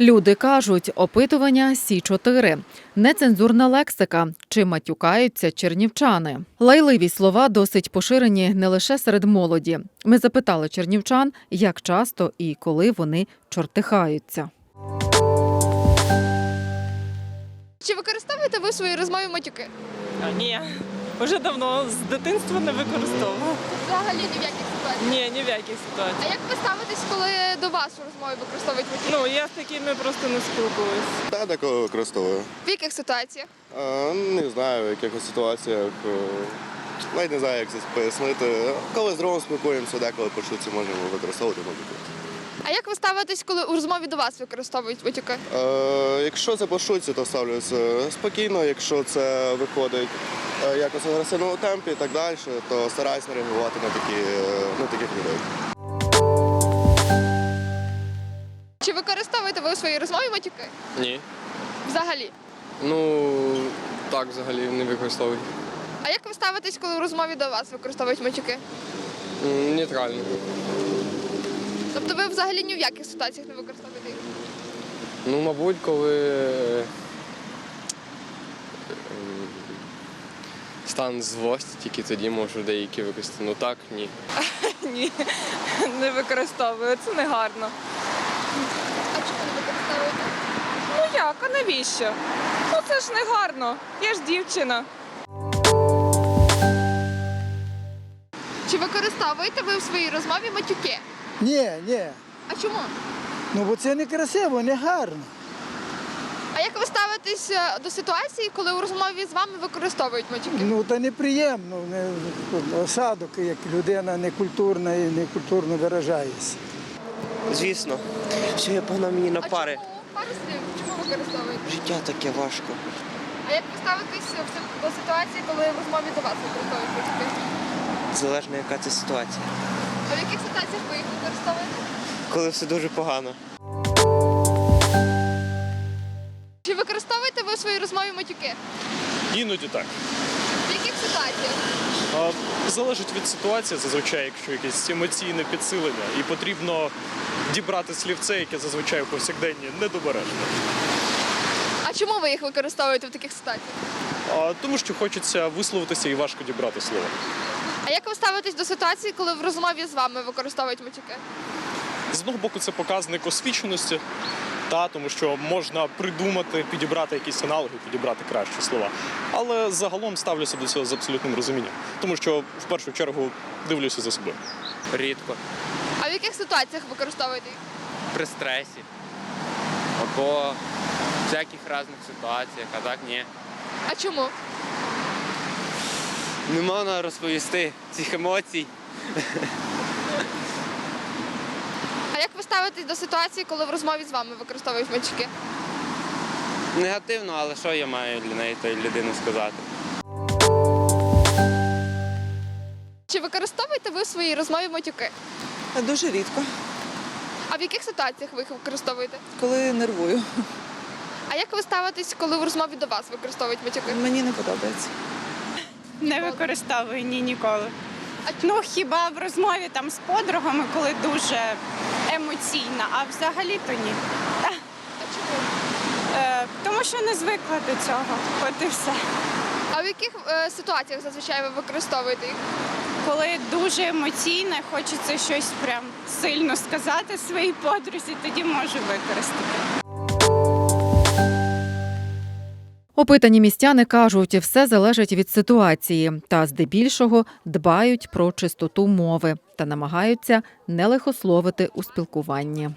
Люди кажуть, опитування Сі 4 нецензурна лексика, чи матюкаються чернівчани. Лайливі слова досить поширені не лише серед молоді. Ми запитали чернівчан, як часто і коли вони чортихаються. Чи використовуєте ви в своїй розмові матюки? А, ні, вже давно з дитинства не використовував. Взагалі ні в яких ситуаціях. Ні, ні в якій А як ви ставитесь, коли до вас у розмові використовують матюки? Ну, я з такими просто не спілкуюсь. Та деколи використовую. В яких ситуаціях? Е, Не знаю, в якихось ситуаціях. е, Навіть не знаю, як це пояснити. Коли з другом спілкуємося, деколи по чутці можемо використовувати мобіки. А як ви ставитесь, коли у розмові до вас використовують матюки? Е, Якщо це по шутці, то ставлюся спокійно. Якщо це виходить е, якось в агресивному темпі і так далі, то стараюсь не реагувати на такі е, на таких людей. Чи використовуєте ви у своїй розмові матюки? Ні. Взагалі? Ну так взагалі не використовую. А як ви ставитесь, коли у розмові до вас використовують матюки? М, Нейтрально. Тобто ви взагалі ні в яких ситуаціях не використовуєте їх? Ну, мабуть, коли е, стан злості, тільки тоді можу деякі використати. Ну так, ні. Ні, не використовую. Це не гарно. А чому не використовуєте? Ну як, а навіщо? Ну це ж не гарно. Я ж дівчина. Чи використовуєте ви в своїй розмові матюки? Ні, ні. А чому? Ну бо це не красиво, не гарно. А як ви ставитесь до ситуації, коли у розмові з вами використовують матюки? Ну та неприємно, не, осадок, як людина некультурна і некультурно виражається. Звісно, сьогодні погнав мені на А пари. чому пари слів? Чому використовуєте? Життя таке важко. А як ви ставитесь до ситуації, коли в розмові до вас використовують матюки? Залежно, яка це ситуація. А в яких ситуаціях ви їх використовуєте? Коли все дуже погано. Чи використовуєте ви у своїй розмові матюки? Іноді так. В яких ситуаціях? А, Залежить від ситуації, зазвичай, якщо якесь емоційне підсилення, і потрібно дібрати слівце, яке зазвичай у повсякденні недобережне. А чому ви їх використовуєте в таких ситуаціях? А, Тому що хочеться висловитися і важко дібрати слово. А як ви ставитесь до ситуації, коли в розмові з вами використовують матюки? З одного боку, це показник освіченості, та, тому що можна придумати, підібрати якісь аналоги, підібрати кращі слова. Але загалом ставлюся до цього з абсолютним розумінням, тому що в першу чергу дивлюся за собою. Рідко. А в яких ситуаціях використовуєте їх? при стресі або в всяких різних ситуаціях, а так ні. А чому? Не можна розповісти цих емоцій. А як ви ставитесь до ситуації, коли в розмові з вами використовують матюки? Негативно, але що я маю для неї тої людини сказати? Чи використовуєте ви в своїй розмові матюки? Дуже рідко, А в яких ситуаціях ви їх використовуєте? коли нервую. А як ви ставитесь, коли в розмові до вас використовують матюки? Мені не подобається. Не використовую ні ніколи. Ну хіба в розмові там з подругами, коли дуже емоційна, а взагалі то ні. А чому? Е, тому що не звикла до цього. От і все. А в яких е, ситуаціях зазвичай ви використовуєте їх? Коли дуже емоційне, хочеться щось прям сильно сказати своїй подрузі, тоді можу використати. Опитані містяни кажуть, все залежить від ситуації, та здебільшого дбають про чистоту мови та намагаються не лихословити у спілкуванні.